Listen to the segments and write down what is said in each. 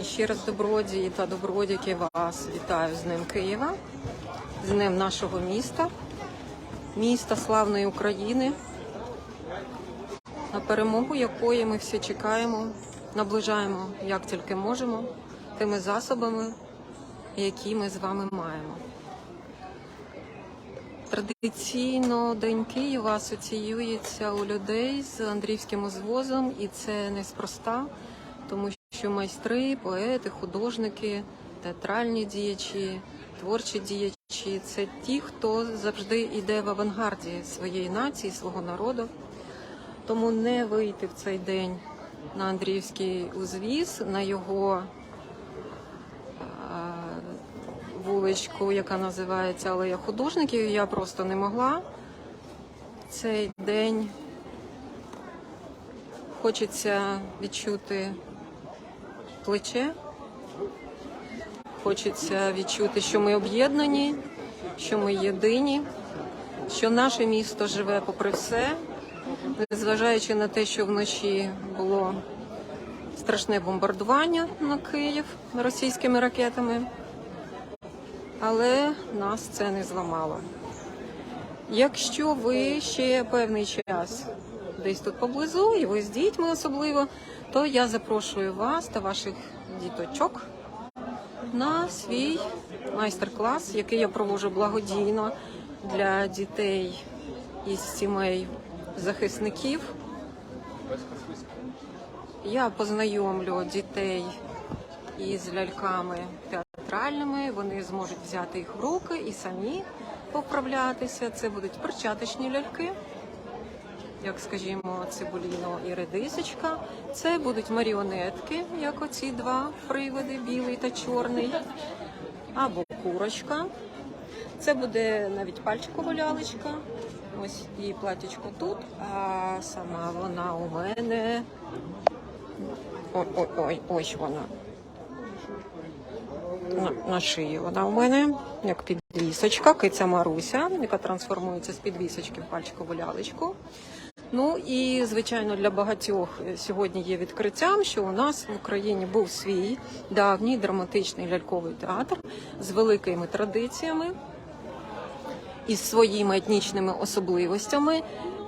І ще раз добродії та добродяки вас вітаю з Днем Києва, з Днем нашого міста, міста славної України, на перемогу якої ми всі чекаємо, наближаємо як тільки можемо, тими засобами, які ми з вами маємо. Традиційно День Києва асоціюється у людей з Андріївським узвозом, і це неспроста, тому що майстри, поети, художники, театральні діячі, творчі діячі це ті, хто завжди йде в авангарді своєї нації, свого народу. Тому не вийти в цей день на Андріївський узвіз, на його а, вуличку, яка називається Алея художників, я просто не могла. Цей день хочеться відчути плече, хочеться відчути, що ми об'єднані, що ми єдині, що наше місто живе попри все, незважаючи на те, що вночі було страшне бомбардування на Київ російськими ракетами але нас це не зламало. Якщо ви ще певний час десь тут поблизу, і ви з дітьми особливо, то я запрошую вас та ваших діточок на свій майстер-клас, який я проводжу благодійно для дітей із сімей захисників. Я познайомлю дітей із ляльками театральними. Вони зможуть взяти їх в руки і самі поправлятися. Це будуть перчаточні ляльки, як скажімо, цибуліно і редисочка. Це будуть маріонетки, як оці два привиди, білий та чорний, або курочка. Це буде навіть пальчикова лялечка. Ось її платічко тут, а сама вона у мене. Ой-ой-ой, ось вона. На, шиї вона у мене, як підвісочка, киця Маруся, яка трансформується з підвісочки в пальчикову лялечку. Ну і звичайно для багатьох сьогодні є відкриттям, що у нас в Україні був свій давній драматичний ляльковий театр з великими традиціями із своїми етнічними особливостями.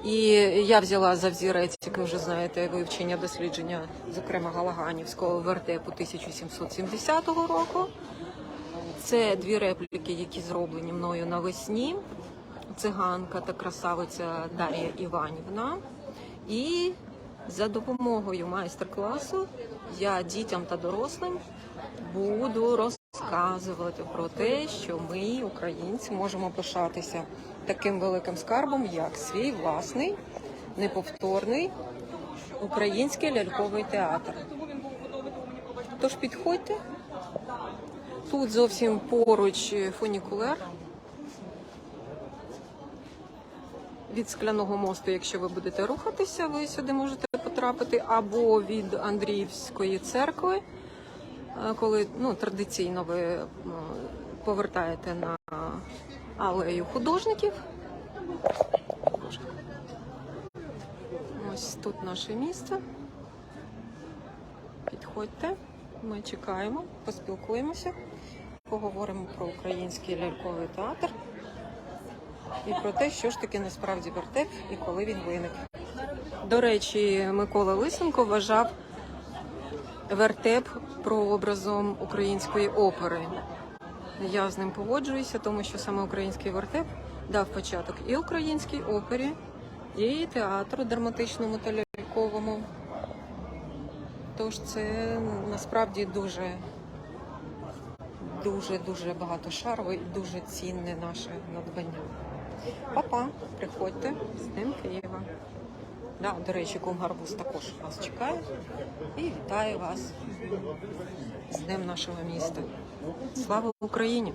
І я взяла за взірець, як ви вже знаєте, вивчення дослідження, зокрема Галаганівського вертепу 1770 року. Це дві репліки, які зроблені мною навесні. Циганка та красавиця Дар'я Іванівна. І за допомогою майстер-класу я дітям та дорослим буду розказувати про те, що ми, українці, можемо пишатися таким великим скарбом, як свій власний неповторний український ляльковий театр. Тож підходьте. Тут зовсім поруч фунікулер від скляного мосту, якщо ви будете рухатися, ви сюди можете потрапити, або від Андріївської церкви, коли ну, традиційно ви е, повертаєте на алею художників. Ось тут наше місце. Підходьте, ми чекаємо, поспілкуємося, поговоримо про український ляльковий театр і про те, що ж таке насправді вертеп і коли він виник. До речі, Микола Лисенко вважав вертеп прообразом української опери. Я з ним погоджуюся, тому що саме український вертеп дав початок і українській опері, і театру драматичному та ляльковому. Тож це насправді дуже, дуже, дуже багатошарове і дуже цінне наше надбання. Папа, приходьте з Днем Києва. Да, до речі, кум також вас чекає і вітаю вас з Днем нашого міста. Слава Україні!